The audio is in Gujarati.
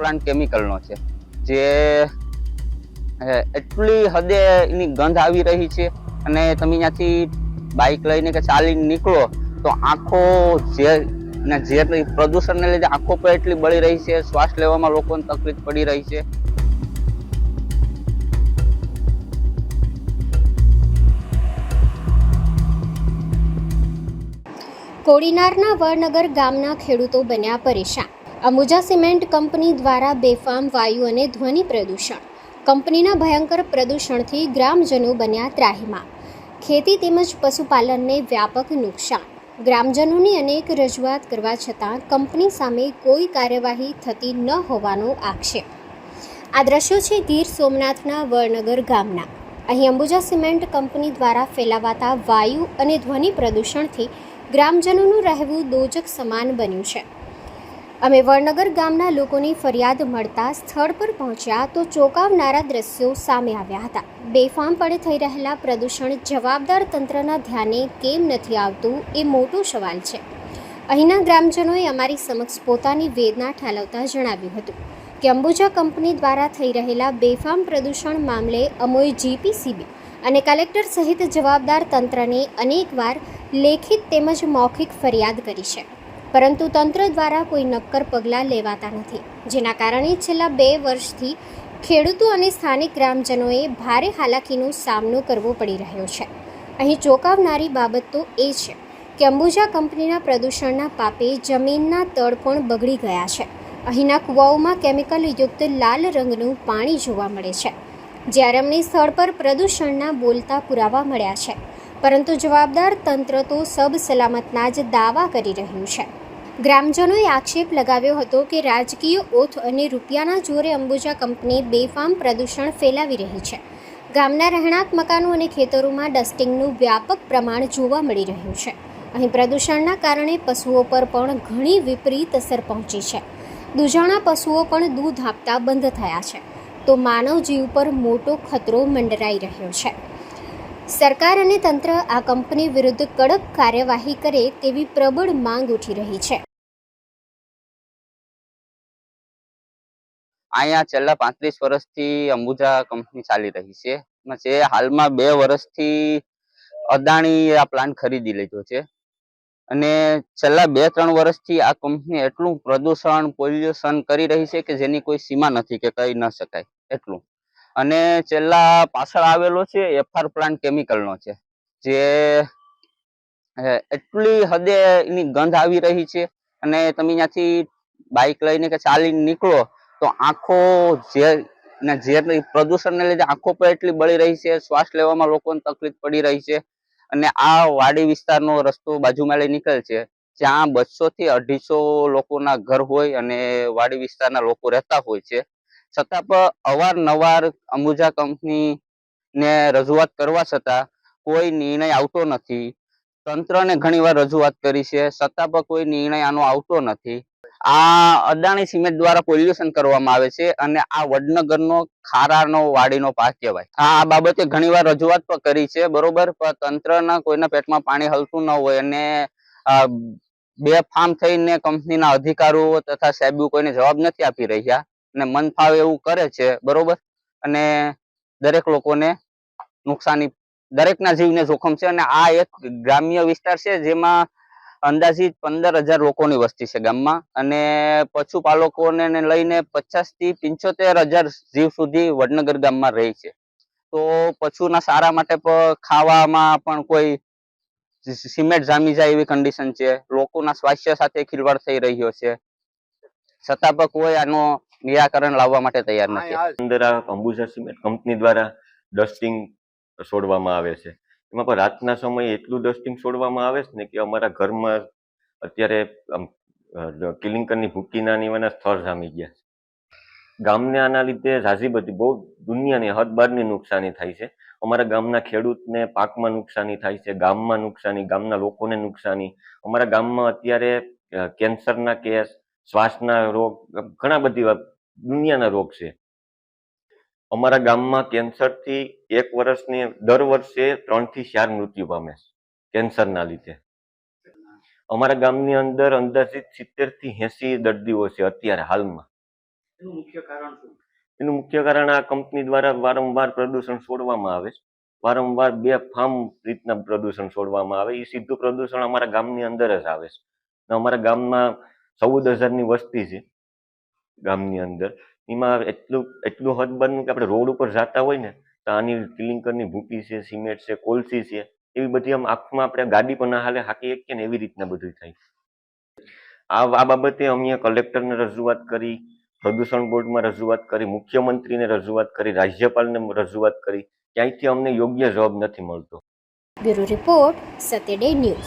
પ્લાન્ટ કેમિકલનો છે, જે એટલી હદે એની ગંધ આવી રહી છે અને તમે ત્યાંથી બાઇક લઈને કે ચાલીને નીકળો, તો આંખો ઝેર અને ઝેરની પ્રદૂષણને લીધે આંખો પણ એટલી બળી રહી છે, શ્વાસ લેવામાં લોકોને તકલીફ પડી રહી છે. કોડીનારના વડનગર ગામના ખેડૂતો બન્યા પરેશાન. અંબુજા સિમેન્ટ કંપની દ્વારા બેફામ વાયુ અને ધ્વનિ પ્રદૂષણ. કંપનીના ભયંકર પ્રદૂષણથી ગ્રામજનો બન્યા ત્રાહીમાં ખેતી તેમજ પશુપાલનને વ્યાપક નુકસાન. ગ્રામજનોની અનેક રજૂઆત કરવા છતાં કંપની સામે કોઈ કાર્યવાહી થતી ન હોવાનો આક્ષેપ. આ દ્રશ્યો છે ગીર સોમનાથના વડનગર ગામના. અહીં અંબુજા સિમેન્ટ કંપની દ્વારા ફેલાવાતા વાયુ અને ધ્વનિ પ્રદૂષણથી ગ્રામજનોનું રહેવું દોજક સમાન બન્યું છે. અમે વડનગર ગામના લોકોની ફરિયાદ મળતા સ્થળ પર પહોંચ્યા તો ચોંકાવનારા દ્રશ્યો સામે આવ્યા હતા. બેફામપણે થઈ રહેલા પ્રદૂષણ જવાબદાર તંત્રના ધ્યાને કેમ નથી આવતું એ મોટો સવાલ છે. અહીંના ગ્રામજનોએ અમારી સમક્ષ પોતાની વેદના ઠાલવતા જણાવ્યું હતું કે અંબુજા કંપની દ્વારા થઈ રહેલા બેફામ પ્રદૂષણ મામલે અમોએ જીપીસીબી અને કલેક્ટર સહિત જવાબદાર તંત્રને અનેકવાર લેખિત તેમજ મૌખિક ફરિયાદ કરી છે. પરંતુ તંત્ર દ્વારા કોઈ નક્કર પગલાં લેવાતા નથી. જેના કારણે છેલ્લા બે વર્ષથી ખેડૂતો અને સ્થાનિક ગ્રામજનોએ ભારે હાલાકીનો સામનો કરવો પડી રહ્યો છે. અહીં ચોંકાવનારી બાબત તો એ છે કે અંબુજા કંપનીના પ્રદૂષણના પાપે જમીનના તળ પણ બગડી ગયા છે. અહીંના કૂવાઓમાં કેમિકલ યુક્ત લાલ રંગનું પાણી જોવા મળે છે. જ્યારે અમને સ્થળ પર પ્રદૂષણના બોલતા પુરાવા મળ્યા છે. પરંતુ જવાબદાર તંત્ર તો સબ સલામતના જ દાવા કરી રહ્યું છે. ગ્રામજનોએ આક્ષેપ લગાવ્યો હતો કે રાજકીય ઓથ અને રૂપિયાના જોરે અંબુજા કંપની બેફામ પ્રદૂષણ ફેલાવી રહી છે. ગામના રહેણાંક મકાનો અને ખેતરોમાં ડસ્ટિંગનું વ્યાપક પ્રમાણ જોવા મળી રહ્યું છે. અહીં પ્રદૂષણના કારણે પશુઓ પર પણ ઘણી વિપરીત અસર પહોંચી છે. દૂજાણા પશુઓ પણ દૂધ આપતા બંધ થયા છે. તો માનવ જીવ પર મોટો ખતરો મંડરાઈ રહ્યો છે. સરકાર અને તંત્ર આ કંપની વિરુદ્ધ કડક કાર્યવાહી કરે તેવી પ્રબળ માંગ ઉઠી રહી છે. અહીંયા છેલ્લા પાંત્રીસ વર્ષથી અંબુજા કંપની ચાલી રહી છે જે હાલમાં બે વર્ષથી અદાણી આ પ્લાન્ટ ખરીદી લીધો છે. અને છેલ્લા બે ત્રણ વર્ષથી આ કંપની એટલું પ્રદૂષણ પોલ્યુશન કરી રહી છે કે જેની કોઈ સીમા નથી કે કહી ન શકાય એટલું. અને છેલ્લા પાછળ આવેલો છે એફઆર પ્લાન્ટ કેમિકલનો છે, જે એટલી હદે એની ગંધ આવી રહી છે અને તમે ત્યાંથી બાઇક લઈને કે ચાલીને નીકળો તો આંખો ઝેર ને ઝેર પ્રદૂષણને લીધે આંખો પણ એટલી બળી રહી છે, શ્વાસ લેવામાં લોકોને તકલીફ પડી રહી છે અને આ વાડી વિસ્તારનો રસ્તો બાજુમાં લઈ નીકળે છે, જ્યાં બસો થી અઢીસો લોકોના ઘર હોય અને વાડી વિસ્તારના લોકો રહેતા હોય છે. છતાં પણ અવારનવાર અંબુજા કંપની ને રજૂઆત કરવા છતાં કોઈ નિર્ણય આવતો નથી. તંત્રને ઘણીવાર રજૂઆત કરી છે, છતાં પણ કોઈ નિર્ણય આનો આવતો નથી. આ અદાણી સિમેન્ટ દ્વારા પોલ્યુશન કરવામાં આવે છે અને આ વડનગરનો ખારાનો વાડીનો પાક કહેવાય. આ બાબતે ઘણીવાર રજૂઆત પણ કરી છે, બરોબર? પણ તંત્રના કોઈના પેટમાં પાણી હલતું ન હોય અને બે ફાર્મ થઈને કંપનીના અધિકારીઓ તથા સાહેબો કોઈને જવાબ નથી આપી રહ્યા અને મન ફાવે એવું કરે છે, બરોબર? અને દરેક લોકોને નુકસાની, દરેકના જીવને જોખમ છે અને આ એક ગ્રામ્ય વિસ્તાર છે જેમાં અંદાજિત પંદર હજાર લોકોની વસ્તી છે ગામમાં. અને પશુપાલકોને લઈને પચાસથી પંચોતેર હજાર જીવ સુધી વડનગર ગામમાં રહે છે. તો પશુના સારા માટે ખાવામાં પણ કોઈ સિમેન્ટ જામી જાય એવી કન્ડિશન છે. લોકોના સ્વાસ્થ્ય સાથે ખીલવાડ થઈ રહ્યો છે. છતાં પણ કોઈ આનો નિરાકરણ લાવવા માટે તૈયાર નથી. અંબુજા સિમેન્ટ કંપની દ્વારા ડસ્ટિંગ છોડવામાં આવે છે. એમાં પણ રાતના સમયે એટલું ડસ્ટિંગ છોડવામાં આવે છે ને કે અમારા ઘરમાં અત્યારે આમ કિલિંકરની ભૂકીનાની એવાના સ્થળ જામી ગયા છે. ગામને આના લીધે ઝાઝી બધી, બહુ દુનિયાની હદ બારની નુકસાની થાય છે. અમારા ગામના ખેડૂતને પાકમાં નુકસાની થાય છે, ગામમાં નુકસાની, ગામના લોકોને નુકસાની. અમારા ગામમાં અત્યારે કેન્સરના કેસ, શ્વાસના રોગ ઘણા બધી દુનિયાના રોગ છે. અમારા ગામમાં કેન્સરથી એક વર્ષની દર વર્ષે ત્રણથી ચાર મૃત્યુ પામે છે કેન્સરના લીધે. અમારા ગામની અંદર અંદાજિત સિત્તેરથી એસી દર્દીઓ છે અત્યારે હાલમાં. એનું મુખ્ય કારણ શું? એનું મુખ્ય કારણ આ કંપની દ્વારા વારંવાર પ્રદૂષણ છોડવામાં આવે છે. વારંવાર બે ફાર્મ રીતના પ્રદૂષણ છોડવામાં આવે એ સીધું પ્રદૂષણ અમારા ગામની અંદર જ આવે છે. અમારા ગામમાં ચૌદ હજારની વસ્તી છે ગામની અંદર. એમાં એટલું એટલું હદ બનવું કે આપણે રોડ ઉપર જતા હોય ને, તો આની ક્લિંકરની ભૂકી છે, સિમેન્ટ છે, કોલસી છે, એવી બધી આમ આંખમાં આપણે ગાડી પણ હાલે, હાકી શકીએ ને એવી રીતના બધું થાય. આ આ બાબતે અમે કલેક્ટરને રજૂઆત કરી, પ્રદૂષણ બોર્ડમાં રજૂઆત કરી, મુખ્યમંત્રીને રજૂઆત કરી, રાજ્યપાલને રજૂઆત કરી. ક્યાંયથી અમને યોગ્ય જવાબ નથી મળતો. Bureau report Saturday news.